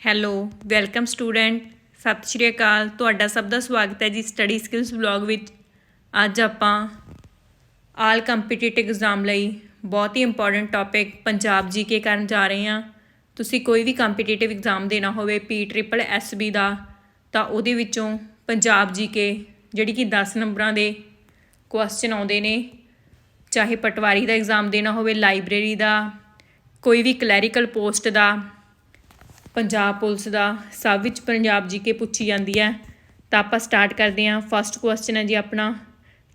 Hello, welcome student, ਸਤਿ ਸ਼੍ਰੀ ਅਕਾਲ। ਤੁਹਾਡਾ ਸਭ ਦਾ ਸਵਾਗਤ ਹੈ ਜੀ ਸਟੱਡੀ ਸਕਿੱਲਸ ਵਲੌਗ ਵਿੱਚ। ਅੱਜ ਆਪਾਂ ਆਲ ਕੰਪੀਟੀਟਿਵ ਐਗਜ਼ਾਮ ਲਈ ਬਹੁਤ ਹੀ ਇੰਪੋਰਟੈਂਟ ਟੌਪਿਕ ਪੰਜਾਬ ਜੀਕੇ ਕਰਨ ਜਾ ਰਹੇ ਹਾਂ। ਤੁਸੀਂ ਕੋਈ ਵੀ ਕੰਪੀਟੀਟਿਵ ਐਗਜ਼ਾਮ ਦੇਣਾ ਹੋਵੇ ਪੀ ਟ੍ਰਿਪਲ ਐਸ ਬੀ ਦਾ, ਤਾਂ ਉਹਦੇ ਵਿੱਚੋਂ ਪੰਜਾਬ ਜੀਕੇ ਜਿਹੜੀ ਕਿ 10 ਨੰਬਰਾਂ ਦੇ ਕੁਐਸਚਨ ਆਉਂਦੇ ਨੇ। ਚਾਹੇ ਪਟਵਾਰੀ ਦਾ ਐਗਜ਼ਾਮ ਦੇਣਾ ਹੋਵੇ, ਲਾਇਬ੍ਰੇਰੀ ਦਾ, ਕੋਈ ਵੀ ਕਲੈਰੀਕਲ ਪੋਸਟ ਦਾ ਪੰਜਾਬ ਪੁਲਿਸ ਦਾ, ਸਭ ਵਿੱਚ ਪੰਜਾਬ ਜੀ ਕੇ ਪੁੱਛੀ ਜਾਂਦੀ ਹੈ। ਤਾਂ ਆਪਾਂ ਸਟਾਰਟ ਕਰਦੇ ਹਾਂ। ਫਸਟ ਕੁਐਸਚਨ ਹੈ ਜੀ ਆਪਣਾ,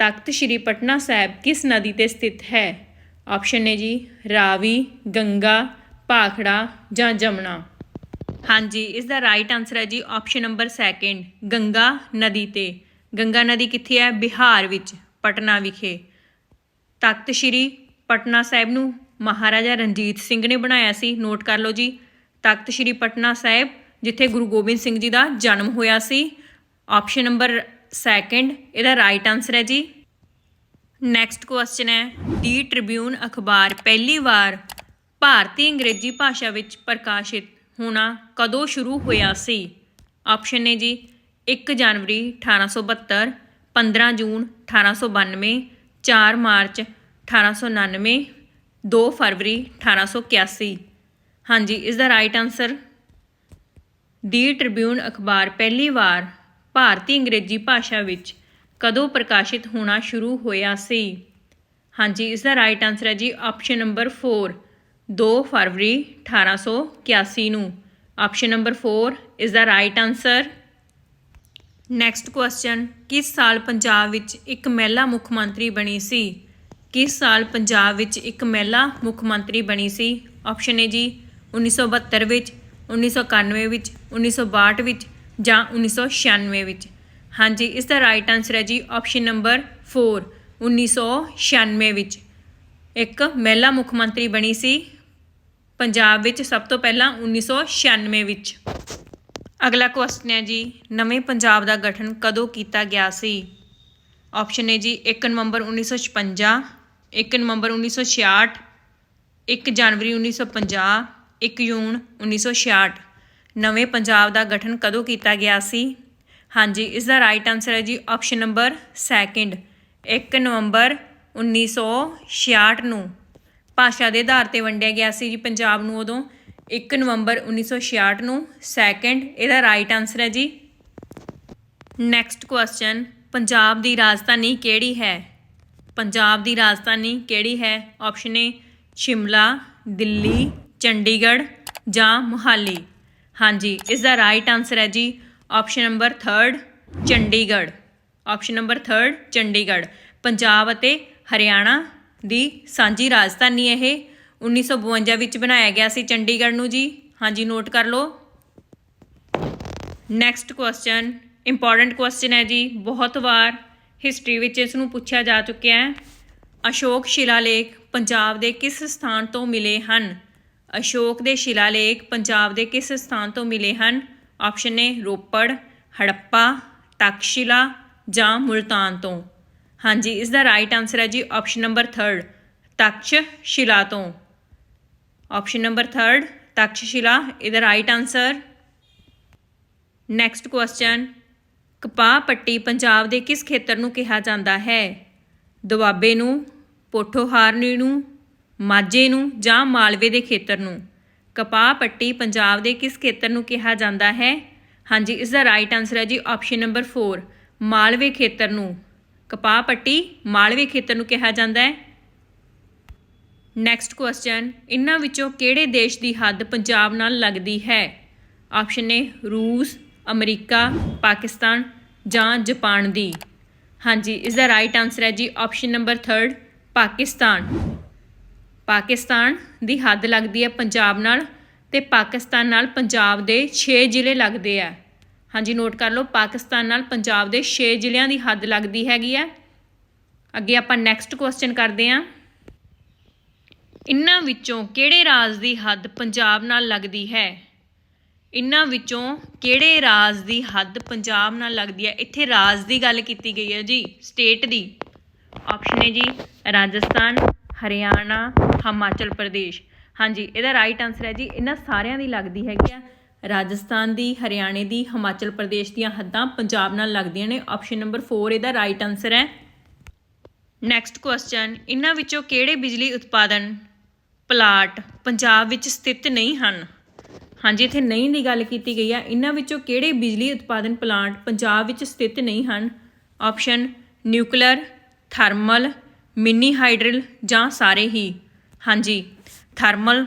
ਤਖਤ ਸ਼੍ਰੀ ਪਟਨਾ ਸਾਹਿਬ ਕਿਸ ਨਦੀ ਤੇ ਸਥਿਤ ਹੈ? ਆਪਸ਼ਨ ਨੇ ਜੀ, ਰਾਵੀ, ਗੰਗਾ, ਭਾਖੜਾ ਜਾਂ ਜਮਨਾ। ਹਾਂਜੀ, ਇਸ ਦਾ ਰਾਈਟ ਆਨਸਰ ਹੈ ਜੀ ਆਪਸ਼ਨ ਨੰਬਰ 2 ਗੰਗਾ ਨਦੀ ਤੇ। ਗੰਗਾ ਨਦੀ ਕਿੱਥੇ ਹੈ? ਬਿਹਾਰ ਵਿੱਚ, ਪਟਨਾ ਵਿਖੇ। ਤਖਤ ਸ਼੍ਰੀ ਪਟਨਾ ਸਾਹਿਬ ਨੂੰ ਮਹਾਰਾਜਾ ਰਣਜੀਤ ਸਿੰਘ ਨੇ ਬਣਾਇਆ ਸੀ। ਨੋਟ ਕਰ ਲਓ ਜੀ ਤਖਤ ਸ਼੍ਰੀ ਪਟਨਾ ਸਾਹਿਬ, ਜਿੱਥੇ ਗੁਰੂ ਗੋਬਿੰਦ ਸਿੰਘ ਜੀ ਦਾ ਜਨਮ ਹੋਇਆ ਸੀ। ਆਪਸ਼ਨ ਨੰਬਰ 2 ਇਹਦਾ ਰਾਈਟ ਆਨਸਰ ਹੈ ਜੀ। ਨੈਕਸਟ ਕੁਐਸਚਨ ਹੈ ਦੀ ਟ੍ਰਿਬਿਊਨ ਅਖਬਾਰ ਪਹਿਲੀ ਵਾਰ ਭਾਰਤੀ ਅੰਗਰੇਜ਼ੀ ਭਾਸ਼ਾ ਵਿੱਚ ਪ੍ਰਕਾਸ਼ਿਤ ਹੋਣਾ ਕਦੋਂ ਸ਼ੁਰੂ ਹੋਇਆ ਸੀ? ਆਪਸ਼ਨ ਨੇ ਜੀ 1 ਜਨਵਰੀ 1872 15 ਜੂਨ 1892 4 ਮਾਰਚ 1899 2 ਫਰਵਰੀ 1881 ਹਾਂਜੀ ਇਸ ਦਾ ਰਾਈਟ ਆਨਸਰ ਦੀ ਟ੍ਰਿਬਿਊਨ ਅਖਬਾਰ, ਪਹਿਲੀ ਵਾਰ, ਭਾਰਤੀ ਅੰਗਰੇਜ਼ੀ ਭਾਸ਼ਾ ਵਿੱਚ ਕਦੋਂ ਪ੍ਰਕਾਸ਼ਿਤ ਹੋਣਾ ਸ਼ੁਰੂ ਹੋਇਆ ਸੀ? ਹਾਂਜੀ ਇਸ ਦਾ ਰਾਈਟ ਆਨਸਰ ਹੈ ਜੀ ਆਪਸ਼ਨ ਨੰਬਰ 4 2 ਫਰਵਰੀ 1881 ਨੂੰ। ਆਪਸ਼ਨ ਨੰਬਰ 4 ਇਸ ਦਾ ਰਾਈਟ ਆਨਸਰ ਨੈਕਸਟ ਕੁਐਸਚਨ ਕਿਸ ਸਾਲ ਪੰਜਾਬ ਵਿੱਚ ਇੱਕ ਮਹਿਲਾ ਮੁੱਖ ਮੰਤਰੀ ਬਣੀ ਸੀ? ਕਿਸ ਸਾਲ ਪੰਜਾਬ ਵਿੱਚ ਇੱਕ ਮਹਿਲਾ ਮੁੱਖ ਮੰਤਰੀ ਬਣੀ ਸੀ? ਆਪਸ਼ਨ ਹੈ ਜੀ 1972 ਵਿੱਚ 1991 ਵਿੱਚ 1962 ਵਿੱਚ ਜਾਂ 1996 ਵਿੱਚ। ਹਾਂਜੀ, ਇਸ ਦਾ ਰਾਈਟ ਆਨਸਰ ਹੈ ਜੀ ਆਪਸ਼ਨ ਨੰਬਰ 4 1996 ਵਿੱਚ। ਇੱਕ ਮਹਿਲਾ ਮੁੱਖ ਮੰਤਰੀ ਬਣੀ ਸੀ ਪੰਜਾਬ ਵਿੱਚ ਸਭ ਤੋਂ ਪਹਿਲਾਂ 1996 ਵਿੱਚ। ਅਗਲਾ ਕੁਐਸਚਨ ਹੈ ਜੀ, ਨਵੇਂ ਪੰਜਾਬ ਦਾ ਗਠਨ ਕਦੋਂ ਕੀਤਾ ਗਿਆ ਸੀ? ਆਪਸ਼ਨ ਹੈ ਜੀ 1 ਨਵੰਬਰ 1956 1 ਨਵੰਬਰ 1966 1 ਜਨਵਰੀ 1950 1 ਜੂਨ 1966 ਨਵੇਂ ਪੰਜਾਬ ਦਾ ਗਠਨ ਕਦੋਂ ਕੀਤਾ ਗਿਆ ਸੀ? ਹਾਂਜੀ, ਇਸ ਦਾ ਰਾਈਟ ਆਨਸਰ ਹੈ ਜੀ ਆਪਸ਼ਨ ਨੰਬਰ 2 1 ਨਵੰਬਰ 1966 ਨੂੰ। ਭਾਸ਼ਾ ਦੇ ਆਧਾਰ ਤੇ ਵੰਡਿਆ ਗਿਆ ਸੀ ਜੀ ਪੰਜਾਬ ਨੂੰ ਉਦੋਂ। 1 ਨਵੰਬਰ 1966 ਨੂੰ ਸੈਕੰਡ ਇਹਦਾ ਰਾਈਟ ਆਨਸਰ ਹੈ ਜੀ। ਨੈਕਸਟ ਕੁਐਸਚਨ ਪੰਜਾਬ ਦੀ ਰਾਜਧਾਨੀ ਕਿਹੜੀ ਹੈ? ਪੰਜਾਬ ਦੀ ਰਾਜਧਾਨੀ ਕਿਹੜੀ ਹੈ? ਆਪਸ਼ਨ ਏ ਸ਼ਿਮਲਾ, ਦਿੱਲੀ ਚੰਡੀਗੜ੍ਹ ਜਾਂ ਮੁਹਾਲੀ? ਹਾਂਜੀ, ਇਸ ਦਾ ਰਾਈਟ ਆਨਸਰ ਹੈ ਜੀ option number 3 Chandigarh. Option number 3 Chandigarh. Punjab ਅਤੇ ਹਰਿਆਣਾ ਦੀ ਸਾਂਝੀ ਰਾਜਧਾਨੀ ਇਹ 1952 ਵਿੱਚ ਬਣਾਇਆ ਗਿਆ ਸੀ ਚੰਡੀਗੜ੍ਹ ਨੂੰ ਜੀ। ਹਾਂਜੀ ਨੋਟ ਕਰ ਲਓ। ਨੈਕਸਟ ਕੁਐਸਚਨ ਇੰਪੋਰਟੈਂਟ ਕੁਐਸਚਨ ਹੈ ਜੀ। ਬਹੁਤ ਵਾਰ ਹਿਸਟਰੀ ਵਿੱਚ ਇਸ ਨੂੰ ਪੁੱਛਿਆ ਜਾ ਚੁੱਕਿਆ ਹੈ। ਅਸ਼ੋਕ ਸ਼ਿਲਾਲੇਖ ਪੰਜਾਬ ਦੇ ਕਿਸ ਸਥਾਨ ਤੋਂ ਮਿਲੇ ਹਨ? ਅਸ਼ੋਕ ਦੇ ਸ਼ਿਲਾਲੇਖ ਪੰਜਾਬ ਦੇ ਕਿਸ ਸਥਾਨ ਤੋਂ ਮਿਲੇ ਹਨ? ਆਪਸ਼ਨ ਨੇ ਰੋਪੜ, ਹੜੱਪਾ ਤਕਸ਼ਿਲਾ ਜਾਂ ਮੁਲਤਾਨ ਤੋਂ? ਹਾਂਜੀ, ਇਸ ਦਾ ਰਾਈਟ ਆਨਸਰ ਹੈ ਜੀ ਆਪਸ਼ਨ ਨੰਬਰ 3 ਤਕਸ਼ ਸ਼ਿਲਾ ਤੋਂ। ਆਪਸ਼ਨ ਨੰਬਰ 3 ਤਕਸ਼ ਸ਼ਿਲਾ, ਇਹਦਾ ਰਾਈਟ ਆਨਸਰ ਨੈਕਸਟ ਕੁਐਸਚਨ ਕਪਾਹ ਪੱਟੀ ਪੰਜਾਬ ਦੇ ਕਿਸ ਖੇਤਰ ਨੂੰ ਕਿਹਾ ਜਾਂਦਾ ਹੈ? ਦੁਆਬੇ ਨੂੰ, ਪੋਠੋਹਾਰਨੀ ਨੂੰ ਮਾਝੇ ਨੂੰ ਜਾਂ ਮਾਲਵੇ ਦੇ ਖੇਤਰ ਨੂੰ। ਕਪਾਹ ਪੱਟੀ ਪੰਜਾਬ ਦੇ ਕਿਸ ਖੇਤਰ ਨੂੰ ਕਿਹਾ ਜਾਂਦਾ ਹੈ? ਹਾਂਜੀ, ਇਸ ਦਾ ਰਾਈਟ ਆਨਸਰ ਹੈ ਜੀ ਆਪਸ਼ਨ ਨੰਬਰ 4 ਮਾਲਵੇ ਖੇਤਰ ਨੂੰ। ਕਪਾਹ ਪੱਟੀ ਮਾਲਵੇ ਖੇਤਰ ਨੂੰ ਕਿਹਾ ਜਾਂਦਾ ਹੈ। ਨੈਕਸਟ ਕੁਐਸਚਨ ਇਹਨਾਂ ਵਿੱਚੋਂ ਕਿਹੜੇ ਦੇਸ਼ ਦੀ ਹੱਦ ਪੰਜਾਬ ਨਾਲ ਲੱਗਦੀ ਹੈ? ਆਪਸ਼ਨ ਨੇ ਰੂਸ, ਅਮਰੀਕਾ, ਪਾਕਿਸਤਾਨ ਜਾਂ ਜਾਪਾਨ ਦੀ। ਹਾਂਜੀ, ਇਸ ਦਾ ਰਾਈਟ ਆਨਸਰ ਹੈ ਜੀ ਆਪਸ਼ਨ ਨੰਬਰ 3 ਪਾਕਿਸਤਾਨ। ਪਾਕਿਸਤਾਨ ਦੀ ਹੱਦ ਲੱਗਦੀ ਹੈ ਪੰਜਾਬ ਨਾਲ ਤੇ ਪਾਕਿਸਤਾਨ ਨਾਲ ਪੰਜਾਬ ਦੇ 6 ਜ਼ਿਲ੍ਹੇ ਲੱਗਦੇ ਆ। ਹਾਂਜੀ ਨੋਟ ਕਰ ਲਓ, ਪਾਕਿਸਤਾਨ ਨਾਲ ਪੰਜਾਬ ਦੇ 6 ਜ਼ਿਲ੍ਹਿਆਂ ਦੀ ਹੱਦ ਲੱਗਦੀ ਹੈਗੀ ਹੈ। ਅੱਗੇ ਆਪਾਂ ਨੈਕਸਟ ਕੁਐਸਚਨ ਕਰਦੇ ਹਾਂ। ਇਨ੍ਹਾਂ ਵਿੱਚੋਂ ਕਿਹੜੇ ਰਾਜ ਦੀ ਹੱਦ ਪੰਜਾਬ ਨਾਲ ਲੱਗਦੀ ਹੈ? ਇਨ੍ਹਾਂ ਵਿੱਚੋਂ ਕਿਹੜੇ ਰਾਜ ਦੀ ਹੱਦ ਪੰਜਾਬ ਨਾਲ ਲੱਗਦੀ ਹੈ? ਇੱਥੇ ਰਾਜ ਦੀ ਗੱਲ ਕੀਤੀ ਗਈ ਹੈ ਜੀ ਸਟੇਟ ਦੀ। ਆਪਸ਼ਨ ਹੈ ਜੀ, ਰਾਜਸਥਾਨ, ਹਰਿਆਣਾ ਹਿਮਾਚਲ ਪ੍ਰਦੇਸ਼। ਹਾਂਜੀ, ਇਹਦਾ ਰਾਈਟ ਆਨਸਰ ਹੈ ਜੀ, ਇਹਨਾਂ ਸਾਰਿਆਂ ਦੀ ਲੱਗਦੀ ਹੈਗੀ ਆ। ਰਾਜਸਥਾਨ ਦੀ, ਹਰਿਆਣੇ ਦੀ, ਹਿਮਾਚਲ ਪ੍ਰਦੇਸ਼ ਦੀਆਂ ਹੱਦਾਂ ਪੰਜਾਬ ਨਾਲ ਲੱਗਦੀਆਂ ਨੇ। ਆਪਸ਼ਨ ਨੰਬਰ 4 ਇਹਦਾ ਰਾਈਟ ਆਨਸਰ ਹੈ। ਨੈਕਸਟ ਕੁਐਸਚਨ ਇਹਨਾਂ ਵਿੱਚੋਂ ਕਿਹੜੇ ਬਿਜਲੀ ਉਤਪਾਦਨ ਪਲਾਟ ਪੰਜਾਬ ਵਿੱਚ ਸਥਿਤ ਨਹੀਂ ਹਨ? ਹਾਂਜੀ, ਇੱਥੇ ਨਹੀਂ ਦੀ ਗੱਲ ਕੀਤੀ ਗਈ ਆ। ਇਹਨਾਂ ਵਿੱਚੋਂ ਕਿਹੜੇ ਬਿਜਲੀ ਉਤਪਾਦਨ ਪਲਾਂਟ ਪੰਜਾਬ ਵਿੱਚ ਸਥਿਤ ਨਹੀਂ ਹਨ? Option nuclear thermal mini hydel ਜਾਂ ਸਾਰੇ ਹੀ। ਹਾਂਜੀ ਥਰਮਲ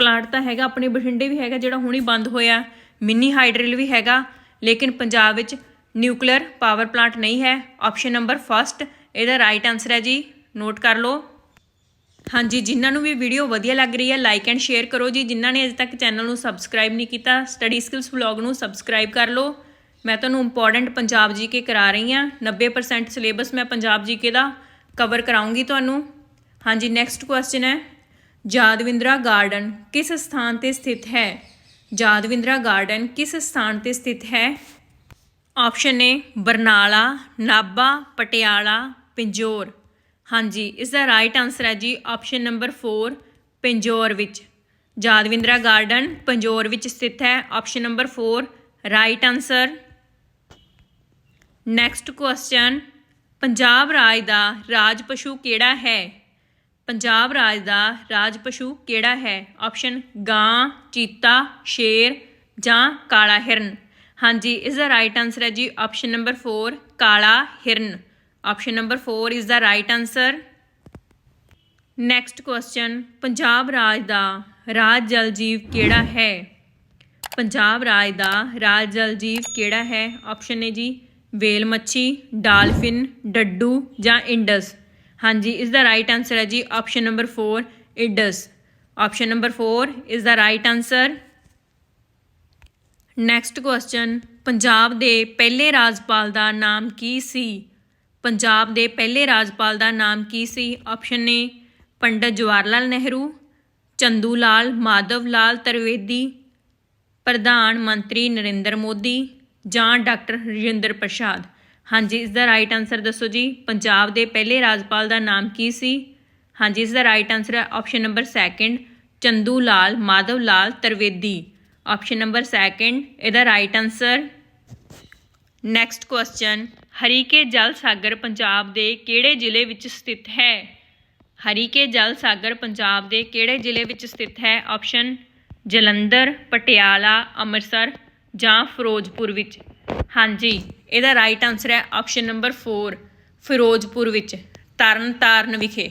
ਪਲਾਂਟ ਤਾਂ ਹੈਗਾ, ਆਪਣੇ ਬਠਿੰਡੇ ਵੀ ਹੈਗਾ, ਜਿਹੜਾ ਹੁਣੀ ਬੰਦ ਹੋਇਆ। ਮਿੰਨੀ ਹਾਈਡਰਲ ਵੀ ਹੈਗਾ, ਲੇਕਿਨ ਪੰਜਾਬ ਵਿੱਚ ਨਿਊਕਲੀਅਰ ਪਾਵਰ ਪਲਾਂਟ ਨਹੀਂ ਹੈ। ਆਪਸ਼ਨ ਨੰਬਰ ਫਸਟ ਇਹਦਾ ਰਾਈਟ ਆਨਸਰ ਹੈ ਜੀ ਨੋਟ ਕਰ ਲਓ। ਹਾਂਜੀ, ਜਿਨ੍ਹਾਂ ਨੂੰ ਵੀ ਵੀਡੀਓ ਵਧੀਆ ਲੱਗ ਰਹੀ ਹੈ ਲਾਈਕ ਐਂਡ ਸ਼ੇਅਰ ਕਰੋ ਜੀ। ਜਿਨ੍ਹਾਂ ਨੇ ਅਜੇ ਤੱਕ ਚੈਨਲ ਨੂੰ ਸਬਸਕ੍ਰਾਈਬ ਨਹੀਂ ਕੀਤਾ ਸਟੱਡੀ ਸਕਿੱਲਸ ਵਲੌਗ ਨੂੰ ਸਬਸਕ੍ਰਾਈਬ ਕਰ ਲਓ। ਮੈਂ ਤੁਹਾਨੂੰ ਇੰਪੋਰਟੈਂਟ ਪੰਜਾਬ ਜੀਕੇ ਕਰਾ ਰਹੀ ਹਾਂ। 90% ਸਿਲੇਬਸ ਮੈਂ ਪੰਜਾਬ ਜੀਕੇ ਦਾ ਕਵਰ ਕਰਾਉਂਗੀ ਤੁਹਾਨੂੰ। ਹਾਂਜੀ ਨੈਕਸਟ ਕੁਐਸਚਨ ਹੈ। ਜਾਦਵਿੰਦਰਾ ਗਾਰਡਨ ਕਿਸ ਸਥਾਨ ਤੇ ਸਥਿਤ ਹੈ? ਜਾਦਵਿੰਦਰਾ ਗਾਰਡਨ ਕਿਸ ਸਥਾਨ ਤੇ ਸਥਿਤ ਹੈ? Option A Barnala, Nabha, Patiala, Pinjore. ਹਾਂਜੀ ਇਸ ਦਾ ਰਾਈਟ ਆਨਸਰ ਹੈ ਜੀ ਆਪਸ਼ਨ ਨੰਬਰ 4 ਪਿੰਜੌਰ ਵਿੱਚ। ਜਾਦਵਿੰਦਰਾ ਗਾਰਡਨ ਪੰਜੌਰ ਵਿੱਚ ਸਥਿਤ ਹੈ। Option number 4 right answer next question Punjab ਰਾਜ ਦਾ ਰਾਜ ਪਸ਼ੂ ਕਿਹੜਾ ਹੈ? ਪੰਜਾਬ ਰਾਜ ਦਾ ਰਾਜ ਪਸ਼ੂ ਕਿਹੜਾ ਹੈ? ਆਪਸ਼ਨ ਗਾਂ, ਚੀਤਾ, ਸ਼ੇਰ ਜਾਂ ਕਾਲਾ ਹਿਰਨ। ਹਾਂਜੀ, ਇਸ ਦਾ ਰਾਈਟ ਆਨਸਰ ਹੈ ਜੀ ਆਪਸ਼ਨ ਨੰਬਰ 4 ਕਾਲਾ ਹਿਰਨ। Option number 4 is the right answer next question Punjab ਰਾਜ ਦਾ ਰਾਜ ਜਲ ਜੀਵ ਕਿਹੜਾ ਹੈ? ਪੰਜਾਬ ਰਾਜ ਦਾ ਰਾਜ ਜਲ ਜੀਵ ਕਿਹੜਾ ਹੈ? ਆਪਸ਼ਨ ਹੈ ਜੀ, ਵੇਲ ਮੱਛੀ, ਡਾਲਫਿਨ, ਡੱਡੂ ਜਾਂ ਇੰਡਸ। ਹਾਂਜੀ ਇਸ ਦਾ ਰਾਈਟ ਆਨਸਰ ਹੈ ਜੀ option number 4 Indus option number 4 ਇਸ ਦਾ right answer next question Punjab ਦੇ ਪਹਿਲੇ ਰਾਜਪਾਲ ਦਾ ਨਾਮ ਕੀ ਸੀ? ਪੰਜਾਬ ਦੇ ਪਹਿਲੇ ਰਾਜਪਾਲ ਦਾ ਨਾਮ ਕੀ ਸੀ? ਆਪਸ਼ਨ ਏ ਪੰਡਤ ਜਵਾਹਰ ਲਾਲ ਨਹਿਰੂ ਚੰਦੂ ਲਾਲ ਮਾਧਵ ਲਾਲ ਤਰਵੇਦੀ, ਪ੍ਰਧਾਨ ਮੰਤਰੀ ਨਰਿੰਦਰ ਮੋਦੀ ਜਾਂ ਡਾਕਟਰ ਰਜਿੰਦਰ ਪ੍ਰਸਾਦ। ਹਾਂਜੀ, ਇਸ ਦਾ ਰਾਈਟ ਆਨਸਰ ਦੱਸੋ ਜੀ। ਪੰਜਾਬ ਦੇ ਪਹਿਲੇ ਰਾਜਪਾਲ ਦਾ ਨਾਮ ਕੀ ਸੀ? ਹਾਂਜੀ, ਇਸ ਦਾ ਰਾਈਟ ਆਨਸਰ ਹੈ option number 2 Chandu Lal, Madhav Lal, Trivedi. Option number 2 ਇਹਦਾ right answer next question Harike ਜਲ ਸਾਗਰ ਪੰਜਾਬ ਦੇ ਕਿਹੜੇ ਜ਼ਿਲ੍ਹੇ ਵਿੱਚ ਸਥਿਤ ਹੈ? ਹਰੀਕੇ ਜਲ ਸਾਗਰ ਪੰਜਾਬ ਦੇ ਕਿਹੜੇ ਜ਼ਿਲ੍ਹੇ ਵਿੱਚ ਸਥਿਤ ਹੈ? ਆਪਸ਼ਨ ਜਲੰਧਰ, ਪਟਿਆਲਾ, ਅੰਮ੍ਰਿਤਸਰ ਜਾਂ ਫਿਰੋਜ਼ਪੁਰ ਵਿੱਚ। ਹਾਂਜੀ। ਇਹਦਾ ਰਾਈਟ ਆਨਸਰ ਹੈ ਆਪਸ਼ਨ ਨੰਬਰ 4 ਫਿਰੋਜ਼ਪੁਰ ਵਿੱਚ, ਤਰਨ ਤਾਰਨ ਵਿਖੇ।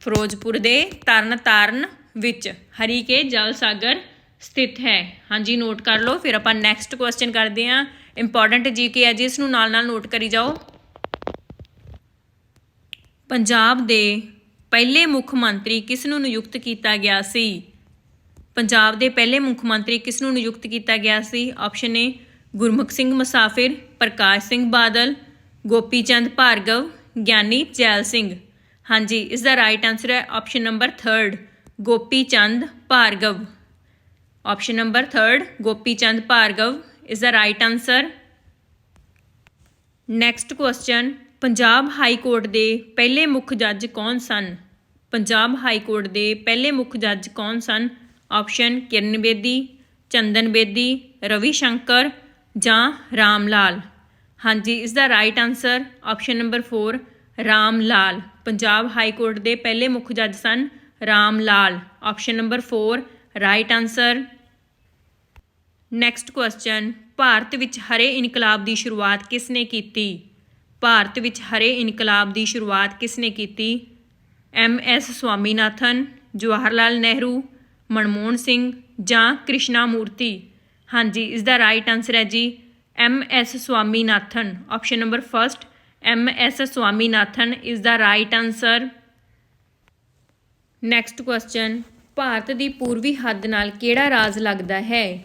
ਫਿਰੋਜ਼ਪੁਰ ਦੇ ਤਰਨ ਤਾਰਨ ਵਿੱਚ ਹਰੀਕੇ ਜਲ ਸਾਗਰ ਸਥਿਤ ਹੈ। ਹਾਂਜੀ ਨੋਟ ਕਰ ਲਓ। ਫਿਰ ਆਪਾਂ ਨੈਕਸਟ ਕੁਐਸਚਨ ਕਰਦੇ ਹਾਂ। ਇੰਪੋਰਟੈਂਟ ਜੀਕੇ ਹੈ ਜੀ ਇਸ ਨੂੰ ਨਾਲ ਨਾਲ ਨੋਟ ਕਰੀ ਜਾਓ। ਪੰਜਾਬ ਦੇ ਪਹਿਲੇ ਮੁੱਖ ਮੰਤਰੀ ਕਿਸ ਨੂੰ ਨਿਯੁਕਤ ਕੀਤਾ ਗਿਆ ਸੀ? ਪੰਜਾਬ ਦੇ ਪਹਿਲੇ ਮੁੱਖ ਮੰਤਰੀ ਕਿਸ ਨੂੰ ਨਿਯੁਕਤ ਕੀਤਾ ਗਿਆ ਸੀ? Option A Gurmukh Singh Musafir, Parkash Singh Badal, Gopi Chand Bhargava, Giani Zail Singh. ਹਾਂਜੀ, ਇਸ ਦਾ ਰਾਈਟ ਆਨਸਰ ਹੈ option number 3 Gopi Chand Bhargava. Option number 3 Gopi Chand Bhargava, ਇਸ ਦਾ right answer next question Punjab high court ਦੇ ਪਹਿਲੇ ਮੁੱਖ ਜੱਜ ਕੌਣ ਸਨ? ਪੰਜਾਬ ਹਾਈ ਕੋਰਟ ਦੇ ਪਹਿਲੇ ਮੁੱਖ ਜੱਜ ਕੌਣ ਸਨ? ਆਪਸ਼ਨ ਕਿਰਨ ਬੇਦੀ, ਚੰਦਨ ਬੇਦੀ, ਰਵੀ ਸ਼ੰਕਰ ਜਾਂ ਰਾਮ ਲਾਲ? ਹਾਂਜੀ, ਇਸ ਦਾ right answer option number 4 Ram Lal. Punjab high court ਦੇ ਪਹਿਲੇ ਮੁੱਖ ਜੱਜ ਸਨ Ram Lal. Option number 4 right answer next question Bharat ਵਿੱਚ ਹਰੇ ਇਨਕਲਾਬ ਦੀ ਸ਼ੁਰੂਆਤ ਕਿਸ ਨੇ ਕੀਤੀ? ਭਾਰਤ ਵਿੱਚ ਹਰੇ ਇਨਕਲਾਬ ਦੀ ਸ਼ੁਰੂਆਤ ਕਿਸ ਨੇ ਕੀਤੀ? ਐਮ ਐਸ ਸਵਾਮੀਨਾਥਨ, ਜਵਾਹਰ ਲਾਲ ਨਹਿਰੂ, ਮਨਮੋਹਨ ਸਿੰਘ ਜਾਂ ਕ੍ਰਿਸ਼ਨਾ ਮੂਰਤੀ? ਹਾਂਜੀ ਇਸ ਦਾ ਰਾਈਟ ਆਨਸਰ ਹੈ ਜੀ M S Swaminathan option number first M S Swaminathan ਇਸ ਦਾ right answer next question Bharat ਦੀ ਪੂਰਬੀ ਹੱਦ ਨਾਲ ਕਿਹੜਾ ਰਾਜ ਲੱਗਦਾ ਹੈ?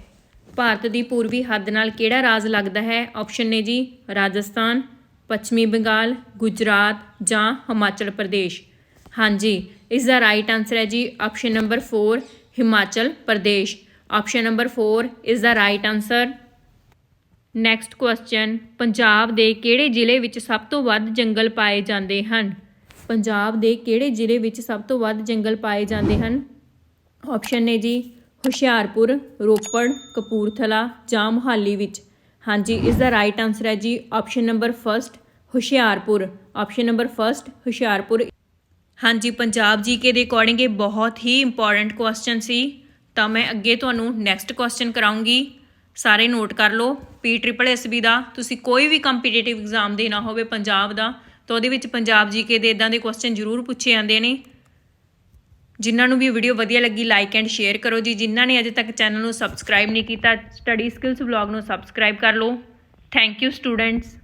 ਭਾਰਤ ਦੀ ਪੂਰਬੀ ਹੱਦ ਨਾਲ ਕਿਹੜਾ ਰਾਜ ਲੱਗਦਾ ਹੈ? ਆਪਸ਼ਨ ਨੇ ਜੀ, ਰਾਜਸਥਾਨ, ਪੱਛਮੀ ਬੰਗਾਲ, ਗੁਜਰਾਤ ਜਾਂ ਹਿਮਾਚਲ ਪ੍ਰਦੇਸ਼। ਹਾਂਜੀ ਇਸ ਦਾ ਰਾਈਟ ਆਨਸਰ ਹੈ ਜੀ option number 4 Himachal Pradesh. Option number 4 ਇਸ ਦਾ right answer next question Punjab ਦੇ ਕਿਹੜੇ ਜ਼ਿਲ੍ਹੇ ਵਿੱਚ ਸਭ ਤੋਂ ਵੱਧ ਜੰਗਲ ਪਾਏ ਜਾਂਦੇ ਹਨ? ਪੰਜਾਬ ਦੇ ਕਿਹੜੇ ਜ਼ਿਲ੍ਹੇ ਵਿੱਚ ਸਭ ਤੋਂ ਵੱਧ ਜੰਗਲ ਪਾਏ ਜਾਂਦੇ ਹਨ? ਆਪਸ਼ਨ ਨੇ ਜੀ ਹੁਸ਼ਿਆਰਪੁਰ, ਰੋਪੜ, ਕਪੂਰਥਲਾ ਜਾਂ ਮੁਹਾਲੀ ਵਿੱਚ। ਹਾਂਜੀ ਇਸ ਦਾ ਰਾਈਟ ਆਨਸਰ ਹੈ ਜੀ option number first Hoshiarpur. Option number first Hoshiarpur. ਹਾਂਜੀ, ਪੰਜਾਬ ਜੀਕੇ ਦੇ ਅਕੋਰਡਿੰਗ ਇਹ ਬਹੁਤ ਹੀ ਇੰਪੋਰਟੈਂਟ ਕੁਐਸਚਨ ਸੀ। ਤਾਂ ਮੈਂ ਅੱਗੇ ਤੁਹਾਨੂੰ ਨੈਕਸਟ ਕੁਐਸਚਨ ਕਰਾਉਂਗੀ। ਸਾਰੇ ਨੋਟ ਕਰ ਲਓ। ਪੀ ਟ੍ਰਿਪਲ ਐਸਬੀ ਦਾ, ਤੁਸੀਂ ਕੋਈ ਵੀ ਕੰਪੀਟੀਟਿਵ ਐਗਜ਼ਾਮ ਦੇਣਾ ਹੋਵੇ ਪੰਜਾਬ ਦਾ, ਤਾਂ ਉਹਦੇ ਵਿੱਚ ਪੰਜਾਬ ਜੀਕੇ ਦੇ ਇਦਾਂ ਦੇ ਕੁਐਸਚਨ ਜ਼ਰੂਰ ਪੁੱਛੇ ਜਾਂਦੇ ਨੇ। ਜਿਨ੍ਹਾਂ ਨੂੰ ਵੀ ਵੀਡੀਓ ਵਧੀਆ ਲੱਗੀ ਲਾਈਕ ਐਂਡ ਸ਼ੇਅਰ ਕਰੋ ਜੀ। ਜਿਨ੍ਹਾਂ ਨੇ ਅਜੇ ਤੱਕ ਚੈਨਲ ਨੂੰ ਸਬਸਕ੍ਰਾਈਬ ਨਹੀਂ ਕੀਤਾ ਸਟੱਡੀ ਸਕਿੱਲਸ ਵਲੌਗ ਨੂੰ ਸਬਸਕ੍ਰਾਈਬ ਕਰ ਲਓ। Thank you students